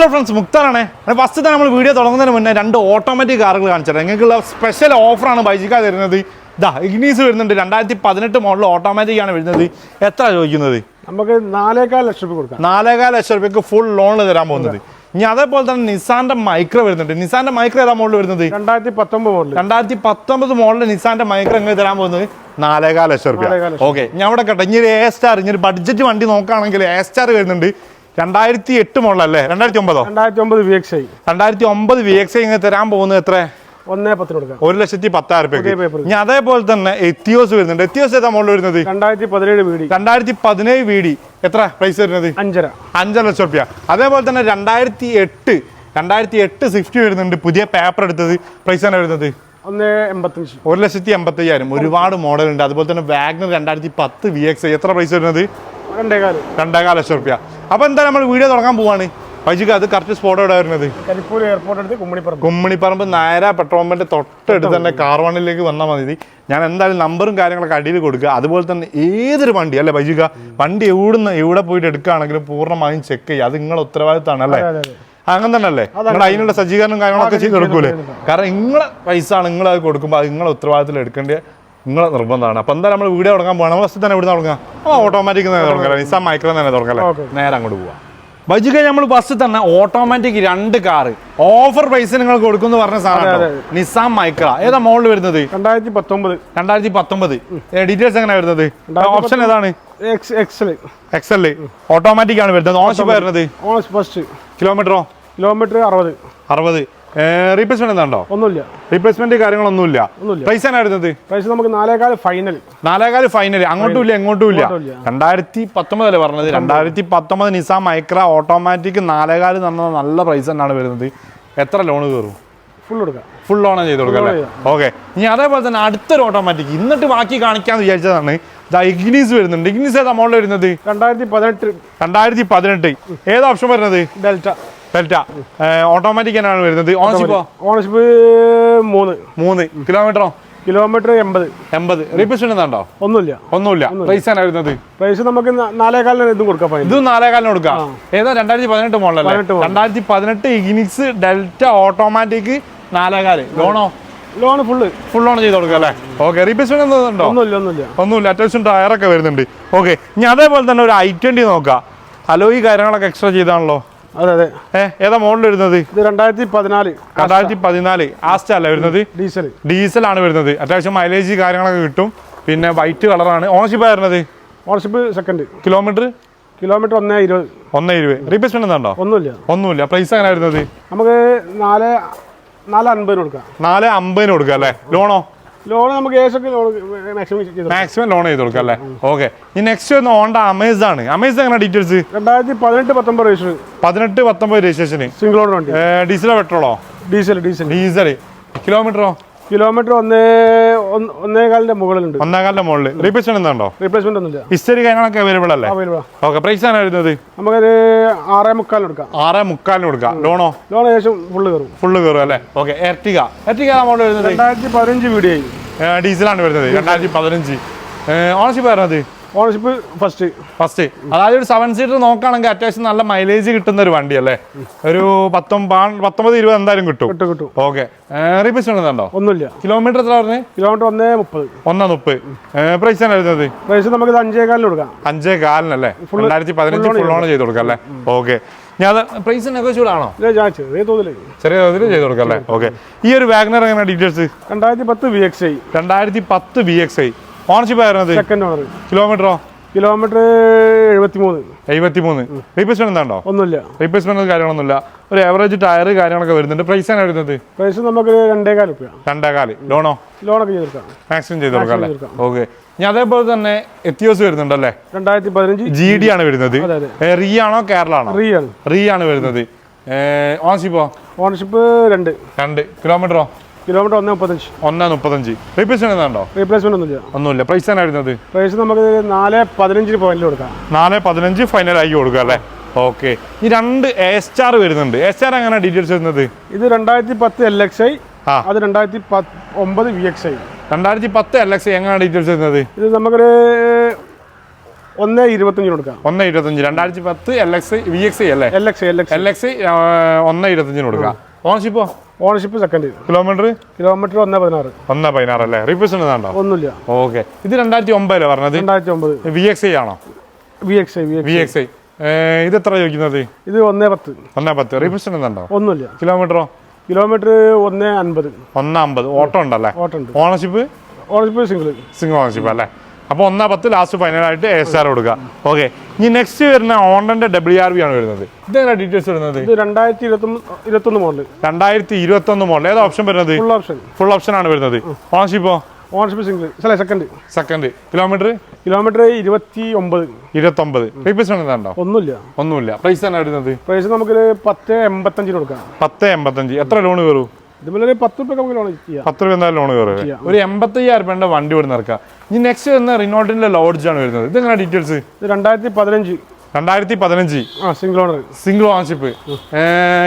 Hello friends മുക്താറാണേ. First തന്നെ നമ്മൾ video തുടങ്ങുന്നതിന് മുന്നേ രണ്ട് ഓട്ടോമാറ്റിക് കാറുകൾ കാണിച്ചത് നിങ്ങൾക്കുള്ള സ്പെഷ്യൽ ഓഫറാണ് ബൈജിക്ക തരുന്നത്. ഇതാ ഇഗ്നീസ് വരുന്നുണ്ട്. രണ്ടായിരത്തി പതിനെട്ട് മോഡൽ ഓട്ടോമാറ്റിക് ആണ് വരുന്നത്. എത്ര ചോദിക്കുന്നത്? നമുക്ക് നാലേകാൽ ലക്ഷം രൂപ കൊടുക്കാം. നാലേകാൽ ലക്ഷം രൂപയ്ക്ക് ഫുൾ ലോണിൽ തരാൻ പോകുന്നത്. ഇനി അതേപോലെ തന്നെ നിസാന്റെ മൈക്രോ വരുന്നുണ്ട്. നിസാന്റെ മൈക്രോ ഏതാ മോഡൽ വരുന്നത്? രണ്ടായിരത്തി പത്തൊമ്പത് മോഡൽ രണ്ടായിരത്തി പത്തൊമ്പത് മോഡൽ നിസാന്റെ മൈക്രോ എങ്ങനെ തരാൻ പോകുന്നത്? നാലേകാൽ ലക്ഷം രൂപ. ഓക്കെ ഞാൻ അവിടെ കേട്ടോ. ഇനി ഒരു എ സ്റ്റാർ ഇനി ഒരു ബഡ്ജറ്റ് വണ്ടി നോക്കുകയാണെങ്കിൽ എ സ്റ്റാർ വരുന്നുണ്ട്. രണ്ടായിരത്തി എട്ട് മോഡൽ അല്ലേ രണ്ടായിരത്തി ഒമ്പതോ രണ്ടായിരത്തി ഒമ്പത് വി എക്സ് ഐ രണ്ടായിരത്തി ഒമ്പത് വി എക്സ് ഐ ഇങ്ങനെ തരാൻ പോകുന്നത് എത്ര? ഒന്നേ പത്തിന് കൊടുക്കാം. ഒരു ലക്ഷത്തി പത്തായിരം രൂപയ്ക്ക് ഇനി അതേപോലെ തന്നെ എത്തിയോസ് വരുന്നുണ്ട്. എത്തിയോസ് ഏതാ മോഡൽ വരുന്നത്? രണ്ടായിരത്തി പതിനേഴ് വീടി രണ്ടായിരത്തി പതിനേഴ് വീടി എത്ര പ്രൈസ് വരുന്നത്? അഞ്ചര. അഞ്ചര ലക്ഷം റുപ്യ അതേപോലെ തന്നെ രണ്ടായിരത്തി എട്ട് രണ്ടായിരത്തി എട്ട് സ്വിഫ്റ്റ് വരുന്നുണ്ട്. പുതിയ പേപ്പർ എടുത്തത്. പ്രൈസ് ആണ് വരുന്നത്? ഒന്ന് എൺപത്തഞ്ച്. ഒരു ലക്ഷത്തി എൺപത്തയ്യായിരം. ഒരുപാട് മോഡൽ ഉണ്ട്. അതുപോലെ തന്നെ വാഗ്നർ രണ്ടായിരത്തി പത്ത് വി എക്സ് എത്ര പ്രൈസ് വരുന്നത്? രണ്ടേകാൽ. രണ്ടേകാല ലക്ഷം റുപ്യ അപ്പോൾ എന്താ നമ്മൾ വീഡിയോ തുടങ്ങാൻ പോവാണ്? വൈജിക്ക് അത് കറക്റ്റ് സ്പോട്ട് എവിടെ വരുന്നത്? കരിപ്പൂർ എയർപോർട്ട് അടുത്ത് കുമ്മണിപ്പറമ്പ്. കുമ്മണിപ്പറമ്പ് നായര പെട്രോൾ പമ്പിന്റെ തൊട്ടടുത്ത് തന്നെ കാർ വണ്ണിലേക്ക് വന്നാൽ മതി. ഞാൻ എന്തായാലും നമ്പറും കാര്യങ്ങളൊക്കെ അടിയിൽ കൊടുക്കുക. അതുപോലെ തന്നെ ഏതൊരു വണ്ടി അല്ലേ വൈജിക്ക? വണ്ടി എവിടുന്ന് എവിടെ പോയിട്ട് എടുക്കുകയാണെങ്കിലും പൂർണമായും ചെക്ക് ചെയ്യുക. അത് നിങ്ങളുടെ ഉത്തരവാദിത്തമാണ് അല്ലേ? അങ്ങനെ തന്നെ അല്ലേ? നിങ്ങൾ അതിനുള്ള സജ്ജീകരണം കാര്യങ്ങളൊക്കെ ചെയ്ത് കൊടുക്കൂലേ? കാരണം നിങ്ങളെ പൈസ ആണ് നിങ്ങൾ അത് കൊടുക്കുമ്പോൾ അത് നിങ്ങളെ ഉത്തരവാദിത്തത്തിൽ എടുക്കേണ്ട നിങ്ങളെ നിർബന്ധമാണ്. അപ്പം എന്തായാലും നമ്മൾ വീഡിയോ തുടങ്ങാൻ പോകണം ഫസ്റ്റ് തന്നെ ഇവിടെ തുടങ്ങാം. അപ്പോൾ ഓട്ടോമാറ്റിക് തന്നെ തുടങ്ങാം നിസാ മൈക്രോ തന്നെ തുടങ്ങാം നേരെ അങ്ങോട്ട് പോവാം. ബൈജിക്ക നമ്മൾ ബസ് തന്നെ ഓട്ടോമാറ്റിക് രണ്ട് കാറ് ഓഫർ പ്രൈസ് നിങ്ങൾ കൊടുക്കുന്നു പറഞ്ഞ സാധനം നിസാം മൈക്ര ഏതാ മോളിൽ വരുന്നത്? രണ്ടായിരത്തി പത്തൊമ്പത് രണ്ടായിരത്തി പത്തൊമ്പത് ഡീറ്റെയിൽസ് എങ്ങനെ വരുന്നത് ഓപ്ഷൻ ഏതാണ്? എക്സ് എക്സൽ ഓട്ടോമാറ്റിക് ആണ് വരുന്നത്. ഓണർഷിപ്പ് വരുന്നത്? ഫസ്റ്റ് കിലോമീറ്ററോ കിലോമീറ്റർ അറുപത്. അറുപത്. റീപ്ലേസ്മെന്റ് എന്താണ്ടോ? ഒന്നുമില്ല. റീപ്ലേസ്മെന്റ് കാര്യങ്ങളൊന്നുമില്ല. പ്രൈസ് പ്രൈസ് നമുക്ക് നാലേകാൽ ഫൈനൽ നാലേകാൽ ഫൈനൽ അങ്ങോട്ടും ഇല്ല ഇങ്ങോട്ടും. രണ്ടായിരത്തി പത്തൊമ്പതല്ലേ പറഞ്ഞത്? രണ്ടായിരത്തി പത്തൊമ്പത് നിസാം മൈക്ര ഓട്ടോമാറ്റിക് നാലേകാൽ എന്ന് പറഞ്ഞാൽ നല്ല പ്രൈസ് തന്നെയാണ് വരുന്നത്. എത്ര ലോൺ കയറും? ഫുൾ കൊടുക്കാം. ഫുൾ ചെയ്ത് കൊടുക്കാം അല്ലേ? ഓക്കെ ഇനി അതേപോലെ തന്നെ അടുത്തൊരു ഓട്ടോമാറ്റിക് ഇന്നിട്ട് ബാക്കി കാണിക്കാന്ന് വിചാരിച്ചതാണ്. ഇഗ്നീസ് വരുന്നുണ്ട്. ഇഗ്നീസ് ഏതാ മോഡൽ വരുന്നത്? രണ്ടായിരത്തി പതിനെട്ട്. രണ്ടായിരത്തി പതിനെട്ട്. ഏത് ഓപ്ഷൻ വരുന്നത്? ഡെൽറ്റ ഡെൽറ്റ ഓട്ടോമാറ്റിക് തന്നെയാണ് വരുന്നത്. ഓണർഷിപ്പോ ഓണർഷിപ്പ് മൂന്ന്. മൂന്ന്. കിലോമീറ്ററോ കിലോമീറ്റർ എൺപത്. എൺപത്. റീപ്ലേസ്മെന്റ് എന്താണ്ടോ? ഒന്നുമില്ല. ഒന്നുമില്ല. പ്രൈസ് ആണ് വരുന്നത്. പ്രൈസ് നമുക്ക് നാലേകാലിന് ഇതും കൊടുക്കാം ഇതും നാലേകാലിന് കൊടുക്കാം. ഏതാ? രണ്ടായിരത്തി പതിനെട്ട് മോഡലല്ലേ. രണ്ടായിരത്തി പതിനെട്ട് ഇഗ്നിക്സ് ഡെൽറ്റ ഓട്ടോമാറ്റിക് നാലേകാൽ ലോണോ ലോൺ ഫുള്ള് ഫുൾ ലോൺ ചെയ്ത് കൊടുക്കാം അല്ലേ? ഓക്കെ റീപ്ലേസ്മെന്റ് എന്തുണ്ടോ ഒന്നുമില്ല ഒന്നുമില്ല. ഒന്നുമില്ല. അത്യാവശ്യം ടയറൊക്കെ വരുന്നുണ്ട്. ഓക്കെ ഇനി അതേപോലെ തന്നെ ഒരു ഐ ട്വന്റി നോക്കാം. അലോയി കാര്യങ്ങളൊക്കെ എക്സ്ട്രാ ചെയ്താണല്ലോ. അതെ അതെ. ഏതാ മോഡൽ വരുന്നത്? ഇത് രണ്ടായിരത്തി പതിനാല് രണ്ടായിരത്തി പതിനാല് ആസ്റ്റ അല്ല വരുന്നത്? ഡീസൽ ഡീസൽ ആണ് വരുന്നത്. അത്യാവശ്യം മൈലേജ് കാര്യങ്ങളൊക്കെ കിട്ടും. പിന്നെ വൈറ്റ് കളറാണ്. ഓണർഷിപ്പ് വരുന്നത്? ഓണർഷിപ്പ് സെക്കൻഡ് കിലോമീറ്റർ കിലോമീറ്റർ ഒന്നേ ഇരുപത്. ഒന്നേ ഇരുപത്. റീപ്ലേസ്മെന്റ് എന്താണ്ടോ ഒന്നുമില്ല. ഒന്നുമില്ല. പ്രൈസ് എങ്ങനെ വരുന്നത്? നമുക്ക് നാല് നാല് അൻപതിന് കൊടുക്കാം. നാല് അമ്പതിന് കൊടുക്കാം അല്ലേ? ലോണോ ലോൺ നമുക്ക് ഏതൊക്കെ ലോൺ മാക്സിമം മാക്സിമം ലോൺ ചെയ്ത് കൊടുക്കാം അല്ലേ? ഓക്കെ ഈ നെക്സ്റ്റ് ഒന്ന് ഹോണ്ട അമേസ് ആണ്. അമേസ് എങ്ങനെ ഡീറ്റെയിൽസ് രണ്ടായിരത്തി പതിനെട്ട് പത്തൊമ്പത് രജിസ്റ്റർ പതിനെട്ട് പത്തൊമ്പത് രജിസ്ട്രേഷൻ സിംഗിൾ ഓണർ വണ്ടി. ഡീസലോ പെട്രോളോ ഡീസൽ ഡീസൽ ഡീസൽ കിലോമീറ്ററോ കിലോമീറ്റർ ഒന്നേ ഒന്നേകാലിന്റെ ഒന്നേ കാലിന്റെ മുകളിലുണ്ട്. ഒന്നേകാലിന്റെ മുകളിൽ. റീപ്ലേസ്മെന്റ് ഉണ്ടോ? റീപ്ലേസ്മെന്റ് ഒന്നുമില്ല. ഹിസ്റ്ററി കാര്യങ്ങളൊക്കെ അവൈലബിൾ അല്ലേ? അവൈലബിൾ ഓക്കെ പ്രൈസ് ആണ് വരുന്നത്? നമുക്കൊരു ആറേ മുക്കാലിന് കൊടുക്കാം. ആറ് മുക്കാലിന് കൊടുക്കാം. ലോണോ ലോൺ ഏകദേശം ഫുള്ള് കയറും. ഫുള്ള് കയറും അല്ലേ? ഓക്കെ എർട്ടിക എർട്ടിക അമൗണ്ട് വരുന്നത്? രണ്ടായിരത്തി പതിനഞ്ച് വീഡിയോ ഡീസലാണ് വരുന്നത്. രണ്ടായിരത്തി പതിനഞ്ച്. ഓണർഷിപ്പ് വരുന്നത് ഓണർഷിപ്പ് ഫസ്റ്റ് ഫസ്റ്റ് അതായത് ഒരു സെവൻ സീറ്റർ നോക്കുകയാണെങ്കിൽ അത്യാവശ്യം നല്ല മൈലേജ് കിട്ടുന്ന ഒരു വണ്ടി അല്ലേ? ഒരു പത്തൊമ്പത് പത്തൊമ്പത് ഇരുപത് എന്തായാലും കിട്ടും. കിട്ടും കിട്ടും. ഓക്കെ റീപ്ലേസ് ഉണ്ടോ? ഒന്നുമില്ല. കിലോമീറ്റർ എത്ര പറഞ്ഞത് കിലോമീറ്റർ ഒന്നേ മുപ്പത്. ഒന്നാ മുപ്പത്. പ്രൈസ് ആണ് വരുന്നത്? പ്രൈസ് നമുക്ക് അഞ്ചേ കാലിന് കൊടുക്കാം. അഞ്ചേ കാലിനല്ലേ? രണ്ടായിരത്തി പതിനഞ്ച് ഫുൾ ഓൺ ചെയ്ത് കൊടുക്കാം അല്ലേ? ഓക്കെ ഞാൻ പ്രൈസ് ഞാൻ ചെറിയ തോതിൽ ചെറിയ തോതിൽ ചെയ്ത് കൊടുക്കാം അല്ലേ? ഓക്കെ ഈ ഒരു വാഗ്നർ എങ്ങനെ ഡീറ്റെയിൽസ് രണ്ടായിരത്തി പത്ത് വി എക്സ് ഐ രണ്ടായിരത്തി പത്ത് വി എക്സ് ഐ ഓണർഷിപ്പ് ആയിരുന്നത് സെക്കൻഡ് ഓണർ കിലോമീറ്ററോ? കിലോമീറ്റർ റീപ്ലേസ്മെന്റ് എന്താണോ ഒന്നുമില്ല. റീപ്ലേസ്മെന്റ് കാര്യങ്ങളൊന്നുമില്ല. ഒരു ആവറേജ് ടയർ കാര്യങ്ങളൊക്കെ വരുന്നുണ്ട്. പ്രൈസ് ആണ് വരുന്നത്? പ്രൈസ് നമുക്ക് രണ്ടേകാൽ രൂപ രണ്ടേകാൽ. ലോണോ ലോണൊക്കെ ചെയ്തെടുക്കാം. മാക്സിമം ചെയ്ത് കൊടുക്കാം അല്ലേ? ഓക്കെ ഇനി അതേപോലെ തന്നെ എത്തിയോസ് വരുന്നുണ്ടല്ലേ രണ്ടായിരത്തി പതിനഞ്ച് ജി ഡി ആണ് വരുന്നത്. റീ ആണോ കേരള ആണോ? റീ ആണ്. റീ ആണ് വരുന്നത്. ഓണർഷിപ്പോ ഓണർഷിപ്പ് രണ്ട്. രണ്ട്. കിലോമീറ്ററോ കിലോമീറ്റർ ഒന്നേ മുപ്പത്തഞ്ച്. ഒന്നാ മുപ്പത്തഞ്ച്. റീപ്ലേസ്മെന്റ് ഉണ്ടോ റീപ്ലേസ്മെന്റ് ഒന്നുമില്ല. ഒന്നുമില്ല. പ്രൈസ് ആണ് വരുന്നത് പ്രൈസ് നമുക്ക് നാല് പതിനഞ്ചിന് ഫൈനൽ കൊടുക്കാം. നാല് പതിനഞ്ച് ഫൈനൽ ആക്കി കൊടുക്കുക അല്ലേ? ഓക്കെ ഈ രണ്ട് എ സ്റ്റാർ വരുന്നുണ്ട്. എ സ്റ്റാർ എങ്ങനെ ഡീറ്റെയിൽസ് വരുന്നത്? ഇത് രണ്ടായിരത്തി പത്ത് എൽ എക്സ് ഐ അത് രണ്ടായിരത്തി ഒമ്പത് വി എക്സ് ഐ രണ്ടായിരത്തി പത്ത് എൽ എക്സ് എങ്ങനെ ഡീറ്റെയിൽസ് വരുന്നത്? ഇത് നമുക്കൊരു ഒന്ന് ഇരുപത്തഞ്ചിന് കൊടുക്കാം. ഒന്ന് ഇരുപത്തഞ്ച്. രണ്ടായിരത്തി പത്ത് എൽ എക്സ് വി എക്സ് അല്ലേ? L X L X L X ഒന്ന് ഇരുപത്തഞ്ചിന് കൊടുക്കാം. ഓണർഷിപ്പോ ഓണർഷിപ്പ് സെക്കൻഡ് കിലോമീറ്റർ? കിലോമീറ്റർ ഒന്ന് പതിനാറ്. ഒന്ന് പതിനാറ് അല്ലേ? റീപ്ലേസ് ഉണ്ടോ? ഒന്നുമില്ല. ഓക്കെ. ഇത് രണ്ടായിരത്തി ഒമ്പതിലോ പറഞ്ഞത്? രണ്ടായിരത്തി ഒമ്പത് വി എക്സ് ഐ ആണോ V X I V X I ഇത് എത്ര ചോദിക്കുന്നത്? ഇത് ഒന്നേ പത്ത്. ഒന്നേ പത്ത്. റീപ്ലേസ് ഉണ്ടോ? ഒന്നുമില്ല. കിലോമീറ്ററോ? കിലോമീറ്റർ ഒന്നേ അൻപത്. ഒന്ന് അമ്പത് ഓട്ടോ ഉണ്ടല്ലേ? ഓട്ടോ ഉണ്ട്. Ownership ownership single single ownership അല്ലേ? അപ്പോൾ ഒന്നാം പത്ത് ലാസ്റ്റ് ഫൈനലായിട്ട് എസ് ആർ കൊടുക്കുക. ഓക്കെ ഇനി നെക്സ്റ്റ് വരുന്ന ഓണ്ടന്റെ ഡബ്ല്യു ആർ ബി ആണ് വരുന്നത്. ഇതെങ്ങനെ ഡീറ്റെയിൽസ് വരുന്നത്? രണ്ടായിരത്തി ഇരുപത്തൊന്ന് ഇരുപത്തൊന്ന് മോഡൽ രണ്ടായിരത്തി ഇരുപത്തി ഒന്ന് മോഡൽ ഏതാ ഓപ്ഷൻ വരുന്നത്? ഫുൾ ഓപ്ഷൻ ഫുൾ ഓപ്ഷൻ ആണ് വരുന്നത്. ഓണർഷിപ്പോ ഓണർഷിപ്പ് സിംഗിൾ അല്ല സെക്കൻഡ് സെക്കൻഡ് കിലോമീറ്റർ കിലോമീറ്റർ ഇരുപത്തി ഒമ്പത് ഇരുപത്തൊമ്പത് റീപ്ലേസ് ഉണ്ടോ? ഒന്നുമില്ല. ഒന്നുമില്ല. പ്രൈസ് തന്നെ വരുന്നത്? പ്രൈസ് നമുക്ക് പത്ത് എൺപത്തഞ്ചിന് കൊടുക്കാം. പത്ത് എൺപത്തഞ്ച്. എത്ര ലോൺ കയറും? ഇതുപോലെ പത്ത് രൂപ നമുക്ക് ലോൺ ചെയ്യാം. പത്ത് രൂപ എന്തായാലും ലോൺ കയറും. ഒരു എൺപത്തയ്യായിരം രൂപയുടെ വണ്ടി ഇവിടെ നിറക്കാം ഇനി നെക്സ്റ്റ് വരുന്ന റിനോൾട്ടിന്റെ ലോഡ്ജ് ആണ് വരുന്നത്. ഇതെങ്ങനെ ഡീറ്റെയിൽസ് ഇത് രണ്ടായിരത്തി പതിനഞ്ച് രണ്ടായിരത്തി പതിനഞ്ച് single owner single ownership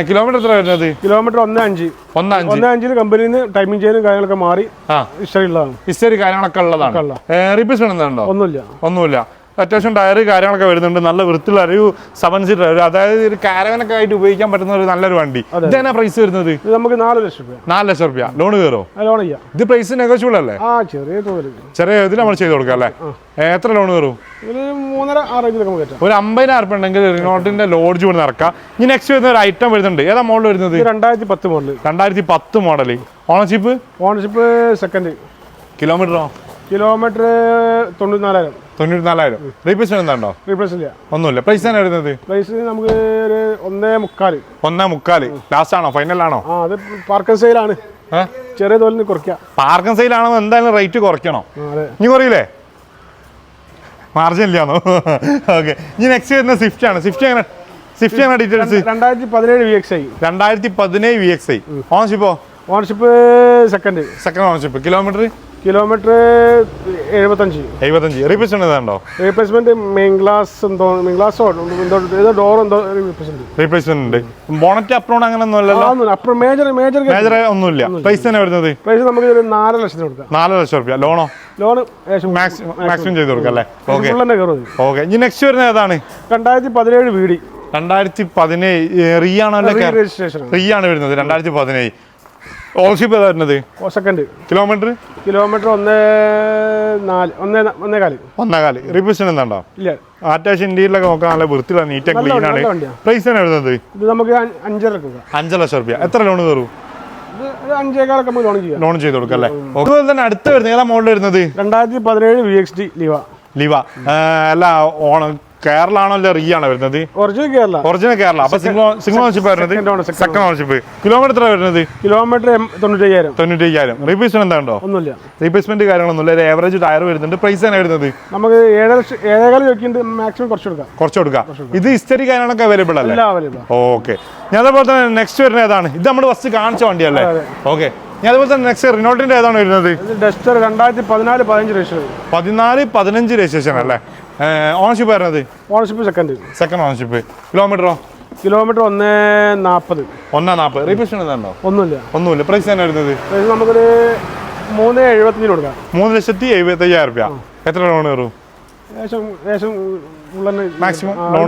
kilometre എത്ര വരുന്നത്? കിലോമീറ്റർ ഒന്ന് അഞ്ച്. ഒന്ന് അഞ്ച്. കമ്പനിയിൽ നിന്ന് ടൈമിംഗ് ചെയ്ത് കാര്യങ്ങളൊക്കെ മാറി ആ. ഉള്ളതാണ്. ഹിസ്റ്ററി കാര്യങ്ങളൊക്കെ ഉള്ളതാണ്. റീപ്ലേസ്മെന്റ് എന്താണോ ഒന്നുമില്ല. ഒന്നുമില്ല. അത്യാവശ്യം ടയർ കാര്യങ്ങളൊക്കെ വരുന്നുണ്ട്. നല്ല വൃത്തിയുള്ള ഒരു സെവൻ സീറ്റർ ഒരു അതായത് ഒരു കാരവനൊക്കെ ആയിട്ട് ഉപയോഗിക്കാൻ പറ്റുന്ന ഒരു നല്ലൊരു വണ്ടി. ഇതെന്നാ പ്രൈസ് വരുന്നത്? ഇത് നമുക്ക് നാല് ലക്ഷം രൂപ നാല് ലക്ഷം റുപ്യ ലോൺ കയറോ ലോൺ ചെയ്യാം. ഇത് പ്രൈസ് നെഗോഷ്യബിൾ അല്ലേ? ചെറിയ ചെറിയ ഇതിൽ നമ്മൾ ചെയ്ത് കൊടുക്കാം അല്ലേ? എത്ര ലോൺ കയറും ഒരു അമ്പതിനായിരം ഉറുപ്പ ഉണ്ടെങ്കിൽ റിനോട്ടിന്റെ ലോഡ്ജ് കൂടി ഇറക്കാം. ഇനി നെക്സ്റ്റ് വരുന്ന ഒരു ഐറ്റം വരുന്നുണ്ട്. ഏതാ മോഡൽ വരുന്നത്? രണ്ടായിരത്തി പത്ത് മോഡൽ രണ്ടായിരത്തി പത്ത് മോഡൽ ഓണർഷിപ്പ് ഓണർഷിപ്പ് സെക്കൻഡ് കിലോമീറ്ററോ കിലോമീറ്റർ തൊണ്ണൂറ്റിനാലായിരം. തൊണ്ണൂറ്റി നാലായിരം റീപ്ലേസ് എന്താണ്ടോ റീപ്ലേസ് ഇല്ല ഒന്നുമില്ല. പ്രൈസ് തന്നെ വരുന്നത്? പ്രൈസ് നമുക്ക് ഒരു ഒന്നേ മുക്കാൽ ഒന്നേ മുക്കാൽ. ലാസ്റ്റ് ആണോ? ഫൈനൽ ആണോ? അത് പാർക്കൻ സെയിലാണ് ആണ്. ചെറിയ തോതിൽ കുറയ്ക്കാം. പാർക്കൻ സെയിലാണോ എന്തായാലും റേറ്റ് കുറയ്ക്കണോ. ഇനി കുറയില്ലേ? മാർജിൻ ഇല്ലാന്നോ? ഓക്കെ ഇനി നെക്സ്റ്റ് വരുന്ന സ്വിഫ്റ്റ് ആണ്. സ്വിഫ്റ്റ് എങ്ങനെ? സ്വിഫ്റ്റ് എങ്ങനെ ഡീറ്റെയിൽസ് രണ്ടായിരത്തി പതിനേഴ് വി എക്സ് ഐ രണ്ടായിരത്തി പതിനേഴ് V X I ഓണർഷിപ്പോ ownership second second ownership kilometre kilometre എഴുപത്തഞ്ച്. എഴുപത്തഞ്ച്. റീപ്ലേസ്മെന്റ് ഏതാണ്ടോ? റീപ്ലേസ്മെന്റ് മെയിൻ ഗ്ലാസ് എന്തോ മെയിൻ ഗ്ലാസ് എന്തോ ഏതോ ഡോർ എന്തോ റീപ്ലേസ്മെന്റ് റീപ്ലേസ്മെന്റ് ഉണ്ട്. ബോണറ്റ് അപ്രോൺ അങ്ങനെ ഒന്നും അല്ലല്ലോ? അപ്പുറം മേജർ മേജർ മേജർ ഒന്നുമില്ല. പ്രൈസ് തന്നെ വരുന്നത്? പ്രൈസ് നമുക്ക് ഒരു നാല് ലക്ഷം കൊടുക്കാം. നാല് ലക്ഷം റുപ്യ. ലോണോ ലോൺ ഏകദേശം മാക്സിമം ചെയ്ത് കൊടുക്കാം അല്ലേ? ഓക്കെ ഇനി നെക്സ്റ്റ് വരുന്നത് ഏതാണ്? രണ്ടായിരത്തി പതിനേഴ് വീടി. രണ്ടായിരത്തി പതിനേഴ് റീ ആണോ അല്ലേ ആണ് വരുന്നത് രണ്ടായിരത്തി പതിനേഴ്. ഓണർഷിപ്പ് ഏതാ വരുന്നത്? Second kilometre? കിലോമീറ്റർ ഒന്ന് നാല് ഒന്നേ ഒന്നേ കാൽ ഒന്നേകാൽ. റീപ്ലേസ് എന്താണ്ടോ ഇല്ല. അറ്റാച്ച് ഇന്ത്യയിലൊക്കെ നോക്കാൻ നല്ല വൃത്തിയുള്ള നീറ്റ് ക്ലീൻ ആണ്. പ്രൈസ് തന്നെ വരുന്നത്? ഇത് നമുക്ക് അഞ്ച് അഞ്ചര അഞ്ച് ലക്ഷം റുപ്യ. എത്ര ലോൺ കയറും? ലോൺ ചെയ്ത് കൊടുക്കാം അല്ലേ? അതുപോലെ തന്നെ അടുത്ത് വരുന്നത് ഏതാ മോഡൽ വരുന്നത്? രണ്ടായിരത്തി പതിനേഴ് വി എക്സ് ലീവ ലിവ അല്ല ഓണം കേരള ആണോ അല്ല റീ ആണോ വരുന്നത്? ഒറിജിനൽ കേരള. ഒറിജിനൽ കേരള. അപ്പൊ സിംഗിൾ സിംഗിൾ ഓണർഷിപ്പ് വരുന്നത് സെക്കൻഡ് ഓണർഷിപ്പ് കിലോമീറ്റർ എത്ര വരുന്നത്? കിലോമീറ്റർ തൊണ്ണൂറ്റയ്യായിരം. തൊണ്ണൂറ്റി അയ്യായിരം റീപ്ലേസ്മെന്റ് എന്താ ഉണ്ടോ ഒന്നുമില്ല. റീപ്ലേസ്മെന്റ് കാര്യങ്ങളൊന്നുമില്ല. ഒരു ഏവറേജ് ടയർ വരുന്നുണ്ട്. പ്രൈസ് തന്നെ വരുന്നത്? നമുക്ക് ഏഴ് ലക്ഷം ഏഴേകാൽ ചോദിക്കുന്നുണ്ട്. മാക്സിമം കുറച്ച് കൊടുക്കാം. കുറച്ച് കൊടുക്കാം. ഇത് ഹിസ്റ്ററി കാര്യങ്ങളൊക്കെ അവൈലബിൾ അല്ലേ? ഓക്കെ ഞാൻ അതേപോലെ തന്നെ നെക്സ്റ്റ് വരുന്ന ഏതാണ്? ഇത് നമ്മൾ ഫസ്റ്റ് കാണിച്ച വണ്ടിയല്ലേ അല്ലേ? ഓക്കെ ഞാൻ അതുപോലെ തന്നെ നെക്സ്റ്റ് റിനോട്ടിന്റെ ഏതാണ് വരുന്നത്? ഡസ്റ്റർ രണ്ടായിരത്തി പതിനാല് പതിനഞ്ച് രജിസ്ട്രേഷൻ പതിനാല് പതിനഞ്ച് രജിസ്ട്രേഷൻ അല്ലേ? ഓണർഷിപ്പ് ആയിരുന്നത് ഓണർഷിപ്പ് സെക്കൻഡ് സെക്കൻഡ് ഓണർഷിപ്പ് കിലോമീറ്ററോ കിലോമീറ്റർ ഒന്ന് നാൽപ്പത് ഒന്നാം നാൽപ്പത് റീപ്ലേസ്മെന്റ് ഉണ്ടോ ഒന്നുമില്ല. ഒന്നുമില്ല. പ്രൈസ് തന്നെ വരുന്നത്? നമുക്കൊരു മൂന്ന് എഴുപത്തഞ്ചിന് കൊടുക്കാം. മൂന്ന് ലക്ഷത്തി എഴുപത്തി അയ്യായിരം രൂപ എത്ര ലോൺ കയറും?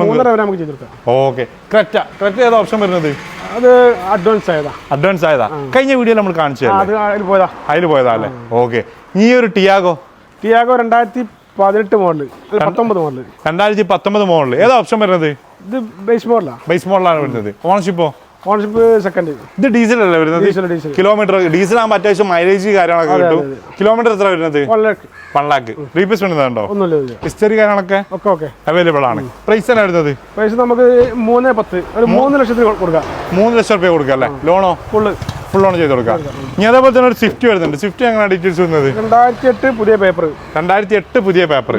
മൂന്നര വരെ നമുക്ക് ചെയ്ത് കൊടുക്കാം. ഓക്കെ. ക്രെറ്റ ക്രെറ്റ ഏതാ ഓപ്ഷൻ വരുന്നത്? അത് അഡ്വാൻസ് ആയതാ. അഡ്വാൻസ് ആയതാ. കഴിഞ്ഞ വീഡിയോ നമ്മൾ കാണിച്ചു ആ, അത് അതിൽ പോയതാ. അതിൽ പോയതാ അല്ലേ? ഓക്കെ. ഈ ഒരു ടിയാഗോ ടിയാഗോ രണ്ടായിരത്തി പതിനെട്ട് മോഡൽ. പത്തൊമ്പത് മോഡൽ. രണ്ടായിരത്തി പത്തൊമ്പത് മോഡൽ ഏതാ ഓപ്ഷൻ വരുന്നത്? ഇത് ബേസ് മോഡലാണ് ബേസ് മോഡലാണ് വരുന്നത്. ഓണർഷിപ്പോ ഓണർഷിപ്പ് സെക്കൻഡ് ഇത് ഡീസൽ അല്ലേ വരുന്നത്? കിലോമീറ്റർ ഡീസൽ ആകുമ്പോൾ അത്യാവശ്യം മൈലേജ് കാര്യങ്ങളൊക്കെ കിട്ടും. കിലോമീറ്റർ എത്ര വരുന്നത്? വൺ ലാക്ക് റീപ്ലേസ്മെന്റ് ഉണ്ടോ. ഹിസ്റ്ററി കാര്യങ്ങളൊക്കെ? ഒക്കെ ഓക്കെ അവൈലബിൾ ആണ്. പ്രൈസ് തന്നെ വരുന്നത്? പ്രൈസ് നമുക്ക് മൂന്ന് പത്ത്. ഒരു മൂന്ന് ലക്ഷത്തിന് കൊടുക്കാം. മൂന്ന് ലക്ഷം റുപ്യ കൊടുക്കാം അല്ലേ? ലോണോ ഫുള്ള് ഫുൾ ഓൺ ചെയ്ത് കൊടുക്കാം. ഇനി അതേപോലെ തന്നെ ഒരു സ്വിഫ്റ്റ് വരുന്നുണ്ട്. സ്വിഫ്റ്റ് എങ്ങനെ ഡീറ്റെയിൽസ് വരുന്നത്? രണ്ടായിരത്തി എട്ട് പുതിയ പേപ്പർ രണ്ടായിരത്തി എട്ട് പുതിയ പേപ്പർ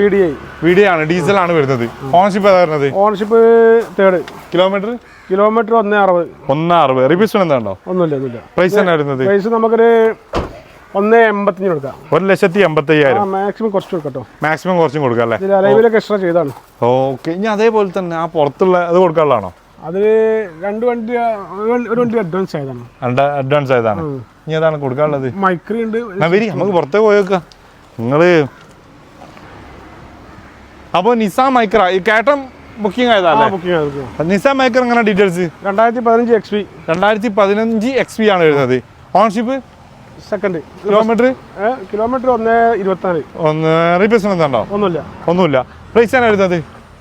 വി ഡി ആണ്. ഡീസൽ ആണ് വരുന്നത്. ഓണർഷിപ്പ് ഏതാ വരുന്നത്? ഓണർഷിപ്പ് തേർഡ് കിലോമീറ്റർ കിലോമീറ്റർ ഒന്നേ അറുപത്. ഒന്ന് അറുപത്. റിപ്പീസ് എന്താണോ? ഒന്നുമില്ല ഒന്നുമില്ല. പ്രൈസ് വരുന്നത് പ്രൈസ് നമുക്കൊരു ഒന്നേ എൺപത്തഞ്ചിന് കൊടുക്കാം. ഒരു ലക്ഷത്തി എൺപത്തി അയ്യായിരം മാക്സിമം കുറച്ച് കൊടുക്കട്ടോ. മാക്സിമം കുറച്ചും കൊടുക്കാം അല്ലേ? അലൈവിലൊക്കെ എക്സ്ട്രാ ചെയ്താണ്. ഓക്കെ. ഇനി അതേപോലെ തന്നെ ആ പുറത്തുള്ള അത് കൊടുക്കാനുള്ളതാണോ? അത് രണ്ട് വണ്ടി ഒരു വണ്ടി- അഡ്വാൻസ് ആയതാണ്. അഡ്വാൻസ് ആയതാണ്. ഇനി അതാണ് കൊടുക്കാനുള്ളത്? മൈക്രി ഉണ്ട്. എന്നാ വരി നമുക്ക് പുറത്തേക്ക് പോയേക്കാം നിങ്ങൾ അപ്പോൾ നിസാ മൈക്ര. ഈ കേട്ടം ബുക്കിംഗ് ആയതാണ് ബുക്കിംഗ് നിസാൻ മൈക്കർ എങ്ങനെ ഡീറ്റെയിൽസ്? രണ്ടായിരത്തി പതിനഞ്ച് എക്സ് പി രണ്ടായിരത്തി പതിനഞ്ച് എക്സ് പി ആണ് വരുന്നത് ഓൺഷിപ്പ് സെക്കൻഡ് കിലോമീറ്റർ കിലോമീറ്റർ ഒന്ന് ഇരുപത്തിനാല്. ഒന്ന് റീപ്ലേസ്മെന്റ് ഉണ്ടോ? ഒന്നുമില്ല. ഒന്നുമില്ല. പ്രൈസ് ആണ് വരുന്നത്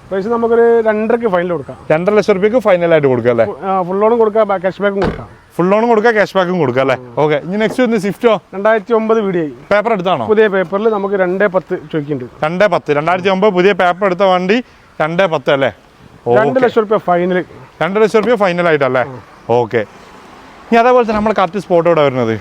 പ്രൈസ് നമുക്കൊരു രണ്ടരക്ക് ഫൈനൽ കൊടുക്കാം. രണ്ടര ലക്ഷം റുപ്യക്ക് ഫൈനലായിട്ട് കൊടുക്കുക അല്ലേ? ഫുൾ ലോണും കൊടുക്കാം ക്യാഷ് ബാക്കും കൊടുക്കാം. ഫുൾ ലോണും കൊടുക്കുക ക്യാഷ് ബാക്കും കൊടുക്കുക അല്ലേ? ഓക്കെ ഇനി നെക്സ്റ്റ് വരുന്നത് സ്വിഫ്റ്റോ രണ്ടായിരത്തി ഒമ്പത് വീഡിയോ പേപ്പർ എടുത്താണോ? പുതിയ പേപ്പറിൽ നമുക്ക് രണ്ടേ പത്ത് ചോദിക്കുന്നുണ്ട്. രണ്ടേ പത്ത്. രണ്ടായിരത്തി ഒമ്പത് പുതിയ പേപ്പർ എടുത്ത വണ്ടി രണ്ടേ പത്ത് അല്ലേ? രണ്ട് ലക്ഷം റുപ്യ ഫൈനൽ രണ്ട് ലക്ഷം റുപ്യ ഫൈനലായിട്ടല്ലേ? ഓക്കെ. ഇനി അതേപോലെ തന്നെ നമ്മുടെ കറക്റ്റ് സ്പോട്ട് ഇവിടെ വരുന്നത്?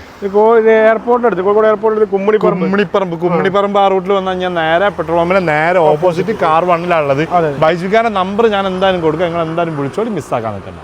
എയർപോർട്ടിന്റെ അടുത്ത് കോഴിക്കോട് എയർപോർട്ടിൽ കുമ്മണി പറമ്പ് കുമ്മിണിപ്പറമ്പ്. കുമ്മിണിപ്പറമ്പ് ആ റൂട്ടിൽ വന്നാൽ ഞാൻ നേരെ പെട്രോൾ പമ്പിലെ നേരെ ഓപ്പോസിറ്റ് കാർ വണ്ണിലാണുള്ളത് ഉള്ളത്. ബൈജുക്കാരുടെ നമ്പർ ഞാൻ എന്തായാലും കൊടുക്കുക നിങ്ങൾ എന്തായാലും വിളിച്ചോളി മിസ്സാക്കാൻ നിൽക്കണ്ട.